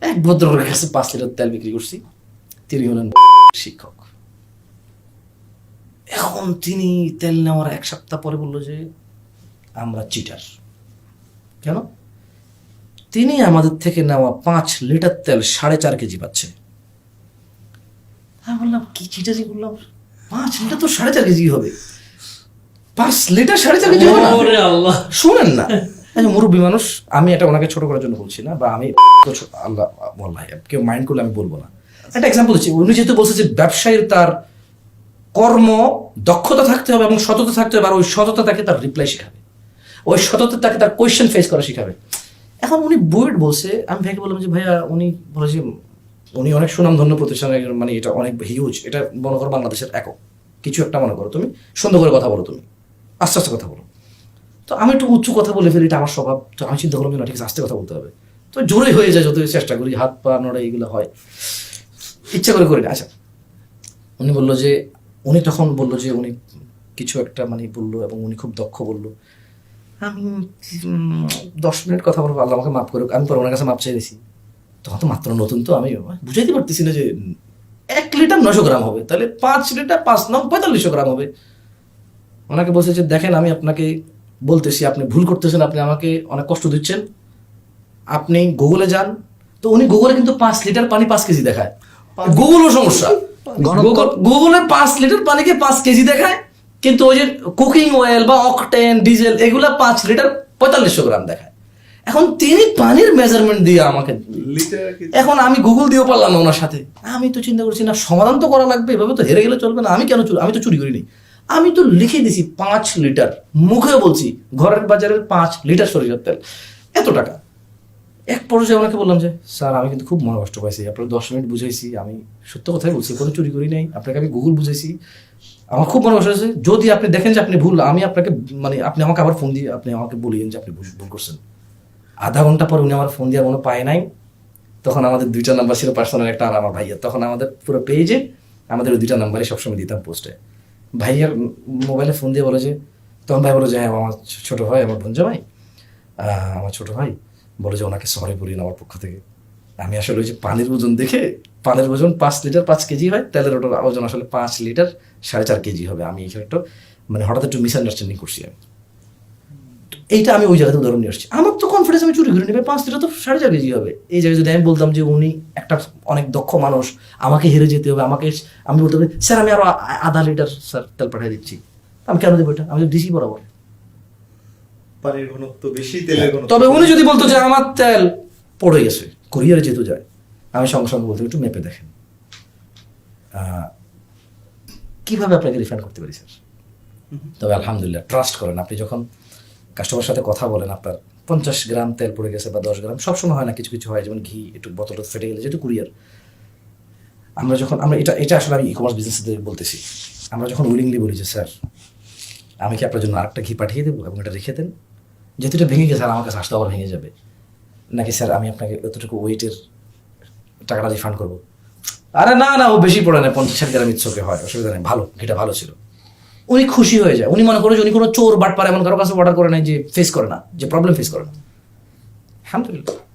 এক ভদ্রলোকের কাছে পাঁচ লিটার তেল বিক্রি করছি। তিনি হলেন শিক্ষক। এখন তিনি তেল নেওয়ার এক সপ্তাহ পরে বলল যে আমরা চিটার কেন? তিনি আমাদের থেকে নেওয়া পাঁচ লিটার তেল সাড়ে চার কেজি পাচ্ছে। আমি বললাম কি চিটারি করলাম? পাঁচ লিটার তো সাড়ে চার কেজি হবে। পাঁচ লিটার সাড়ে চার কেজি হবে না? আল্লাহ। না। মুরব্বী মানুষ, আমি এটা ওনাকে ছোট করার জন্য বলছি না, বা আমি আল্লাহ বল্লাহ কেউ মাইন্ড করলে আমি বলব না। একটা এক্সাম্পল দিচ্ছি। উনি যেহেতু বলছে যে ব্যবসায়ীর তার কর্ম দক্ষতা থাকতে হবে এবং সততা থাকতে হবে, আর ওই সততা তাকে তার রিপ্লাই শেখাবে। ওই সততা তাকে তার কোয়েশ্চেন ফেস করা শেখাবে। এখন উনি বুয়েট বলছে, আমি ভাইকে বললাম যে, ভাইয়া, উনি বলেছে উনি অনেক সুনামধন্য প্রতিষ্ঠানের মানে এটা অনেক হিউজ এটা মনে করো বাংলাদেশের একক। কিছু একটা মনে করো তুমি, সুন্দর করে কথা বলো তুমি। আস্তে আস্তে কথা বলো। তো আমি একটু উঁচু কথা বলে ফেলি, এটা আমার স্বভাব। তো আমি চিন্তা করলাম না, ঠিক আস্তে কথা বলতে হবে। তো জোরে হয়ে যায় যত চেষ্টা করি, হাত পা নড়ে এগুলো হয়। ইচ্ছা করে করি না আচ্ছা উনি বলল যে, উনি তখন বলল যে, উনি কিছু একটা মানে বলল এবং উনি খুব দক্ষ বলল। আমি দশ মিনিট কথা বলব, আল্লাহ আমাকে মাফ করুক, আমি পরে ওনার কাছে মাপ চাইছি তখন তো মাত্র নতুন তো, আমি বুঝাইতে পারতেছি না যে, এক লিটার নশো গ্রাম হবে, তাহলে পাঁচ লিটার পাঁচ নং পঁয়তাল্লিশশো গ্রাম হবে। ওনাকে বলছে যে, দেখেন, আমি আপনাকে বলতেছি আপনি ভুল করতেছেন আপনি আমাকে অনেক কষ্ট দিচ্ছেন। আপনি গুগলে যান। তো উনি গুগলে কিন্তু পাঁচ লিটার পানি পাঁচ কেজি দেখায়। গুগলও সমস্যা। গুগল পাঁচ লিটার পানিকে পাঁচ কেজি দেখায় কিন্তু ওই যে কুকিং অয়েল বা অকটেন ডিজেল এগুলো পাঁচ লিটার পঁয়তাল্লিশশো গ্রাম দেখায়। এখন তিনি পানির মেজারমেন্ট দিয়ে আমাকে এখন আমি গুগল দিয়েও পারলাম না ওনার সাথে। আমি তো চিন্তা করছি না সমাধান তো করা লাগবে এভাবে তো হেরে গেলে চলবে না। আমি কেন চুরি আমি তো চুরি করিনি। আমি তো লিখে দিছি পাঁচ লিটার। মুখে বলছি, ঘরের বাজারের পাঁচ লিটার সরিষার তেল। এত টাকা। এক পর্যায়ে ওনাকে বললাম যে, স্যার, আমি কিন্তু খুব মনে কষ্ট পাইছি। আপনার দশ মিনিট বুঝাইছি। আমি সত্য কথাই বলছি, কোনো চুরি করি নাই। আপনাকে আমি গুগল বুঝাইছি। আমার খুব মনে কষ্ট হয়েছে। যদি আপনি দেখেন যে আপনি ভুল, আমি আপনাকে মানে আপনি আমাকে আবার ফোন দিয়ে, আপনি আমাকে বলিয়েন যে আপনি ভুল করছেন। আধা ঘণ্টা পর উনি আমার ফোন দিয়ে মনে পায় নাই। তখন আমাদের দুইটা নাম্বার ছিল পার্সোনাল একটা আর আমার ভাইয়ের। তখন আমাদের পুরো পেজে আমাদের ওই দুইটা নাম্বারই সবসময় দিতাম পোস্টে ভাইয়ার মোবাইলে ফোন দিয়ে বলে যে তখন ভাই বলো, যে হ্যাঁ আমার ছোটো ভাই, আমার ভঞ্জা ভাই আমার ছোটো ভাই। বলে যে, ওনাকে সরি বলি আমার পক্ষ থেকে। আমি আসলে ওই যে পানির ওজন দেখে, পানির ওজন পাঁচ লিটার, পাঁচ কেজি হয়, তেলের ওটার ওজন আসলে পাঁচ লিটার সাড়ে চার কেজি হবে। আমি এখানে একটু মানে হঠাৎ একটু মিসআন্ডারস্ট্যান্ডিং করছি আমি। এইটা আমি ওই জায়গাতে উদাহরণ নিয়ে আসছি। আমার তো কনফিডেন্স আমি চুরি করে নেবে পাঁচ লিটার তো সাড়ে চার কেজি হবে। এই জায়গায় যদি আমি বলতাম যে উনি একটা অনেক দক্ষ মানুষ আমাকে হেরে যেতে হবে আমাকে আমি বলতে স্যার আমি আরও আধা লিটার স্যার তেল পাঠিয়ে দিচ্ছি। আমি কেন দেবো এটা? আমি ডিসি বরাবর। পানির ঘনত্ব বেশি তেলের ঘনত্ব তবে উনি যদি বলতো যে আমার তেল পড়ে গেছে কুরিয়ারে যেহেতু যায়। আমি সঙ্গে সঙ্গে বলতে একটু মেপে দেখেন। কীভাবে আপনাকে রিফান্ড করতে পারি স্যার? তবে আলহামদুলিল্লাহ ট্রাস্ট করেন আপনি যখন কাস্টমার সাথে কথা বলেন, আপনার পঞ্চাশ গ্রাম তেল পড়ে গেছে বা দশ গ্রাম, সবসময় হয় না, কিছু কিছু হয়, যেমন ঘি, একটু বোতলটা ফেটে গেলে যেহেতু কুরিয়ার। আমরা যখন, আমরা এটা এটা আসলে আমি ই কমার্স বিজনেসদের বলতেছি। আমরা যখন উইলিংলি বলি যে, স্যার, আমি কি আপনার জন্য আরেকটা ঘি পাঠিয়ে দেবো এবং এটা রেখে দেন? যেহেতু এটা ভেঙে গেছে আর আমার কাছে আসতে আবার ভেঙে যাবে। নাকি, স্যার, আমি আপনাকে এতটুকু ওয়েটের টাকাটা রিফান্ড করব? আরে না না, ও বেশি পড়ে না, পঞ্চাশ গ্রাম ইচ্ছকে হয়, অসুবিধা নেই, ভালো, ঘিটা ভালো ছিল। উনি খুশি হয়ে যায়। উনি মনে করে যে উনি কোনো চোর, বাটপার এমন কারও কাছে অর্ডার করে নাই যে ফেস করে না, যে প্রবলেম ফেস করে না। আলহামদুলিল্লাহ।